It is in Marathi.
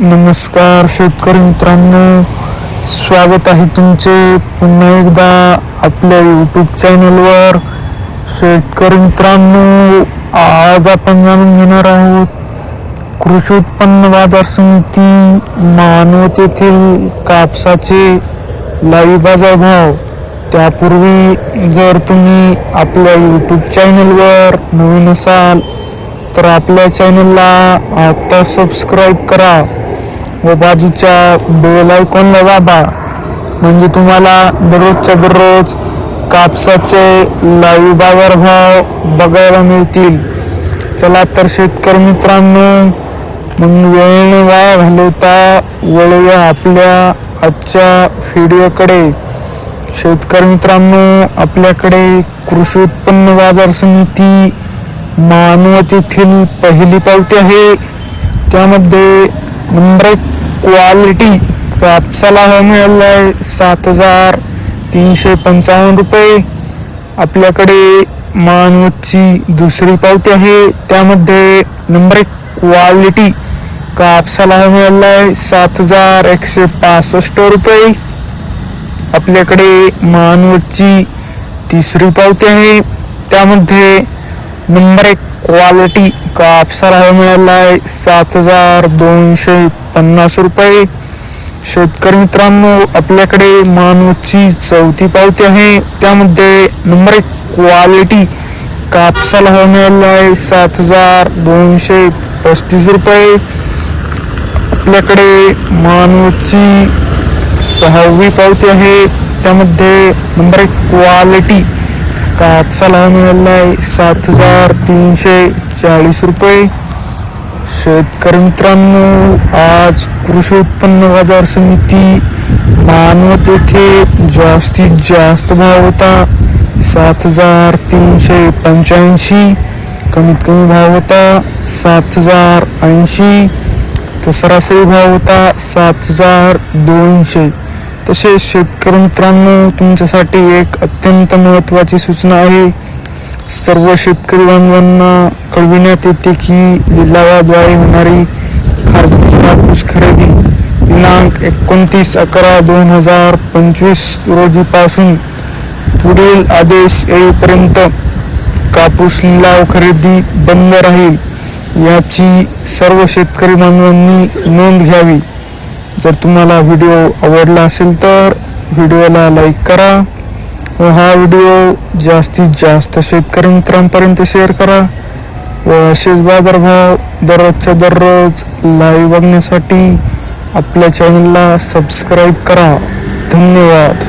नमस्कार शेतकरी मित्रांनो स्वागत आहे तुमचे पुन्हा एकदा आपल्या यूट्यूब चॅनलवर शेतकरी मित्रांनो आज आपण जाणून घेणार आहोत कृषी उत्पन्न बाजार समिती मानवत येथील कापसाचे लाईव्ह बाजार भाव. त्यापूर्वी जर तुम्ही आपल्या यूट्यूब चॅनलवर नवीन असाल तर आपल्या चॅनलला आत्ता सबस्क्राईब करा. व बाजूच्या बेल आयकॉनला दाबा म्हणजे तुम्हाला दररोजच्या दररोज कापसाचे लाईव्ह बाजारभाव बघायला मिळतील. चला तर शेतकरी मित्रांनो मग वेळ वाया घालवता वळूया आपल्या आजच्या व्हिडिओकडे. शेतकरी मित्रांनो आपल्याकडे कृषी उत्पन्न बाजार समिती मानवत येथील पहिली पावती आहे. त्यामध्ये नंबर एक क्वालिटी कापसाला हा मिळाला आहे सात हजार तीनशे पंचावन्न रुपये. आपल्याकडे मानवतची दुसरी पावती आहे. त्यामध्ये नंबर एक क्वालिटी कापसाला हा मिळाला आहे सात हजार एकशे पासष्ट रुपये. आपल्याकडे मानवतची तिसरी पावती आहे. त्यामध्ये नंबर एक क्वालिटी कापसाला हवा मिळाला आहे. सात हजार दोनशे पन्नास रुपये. शेतकरी मित्रांनो आपल्याकडे मानूची चौथी पावती आहे. त्यामध्ये नंबर एक क्वालिटी कापसाला हवा मिळाला आहे. सात हजार दोनशे पस्तीस रुपये. आपल्याकडे मानूची सहावी पावती आहे. त्यामध्ये नंबर एक क्वालिटी कापसाला मिळाला आहे सात हजार तीनशे चाळीस रुपये. शेतकरी मित्रांनो आज कृषी उत्पन्न बाजार समिती मानवत येथे जास्तीत जास्त भाव होता. सात हजार तीनशे पंच्याऐंशी कमीत कमी भाव होता सात हजार ऐंशी. तर सरासरी भाव होता सात हजार दोनशे. तसेच शेतकरी मित्रांनो तुमच्यासाठी एक अत्यंत महत्त्वाची सूचना आहे. सर्व शेतकरी बांधवांना कळविण्यात येते की लिलावाद्वारे होणारी खाजगी कापूस खरेदी दिनांक एकोणतीस अकरा दोन हजार पंचवीस रोजीपासून पुढील आदेश येईपर्यंत कापूस लिलाव खरेदी बंद राहील याची सर्व शेतकरी बांधवांनी नोंद घ्यावी. जर तुम्हाला व्हिडिओ आवडला असेल तर व्हिडिओला लाईक करा व हा व्हिडिओ जास्तीत जास्त शेतकरी मित्रांपर्यंत शेअर करा व असेच बाजारभाव दररोजच्या दररोज लाईव्ह बघण्यासाठी आपल्या चॅनलला सबस्क्राईब करा. धन्यवाद.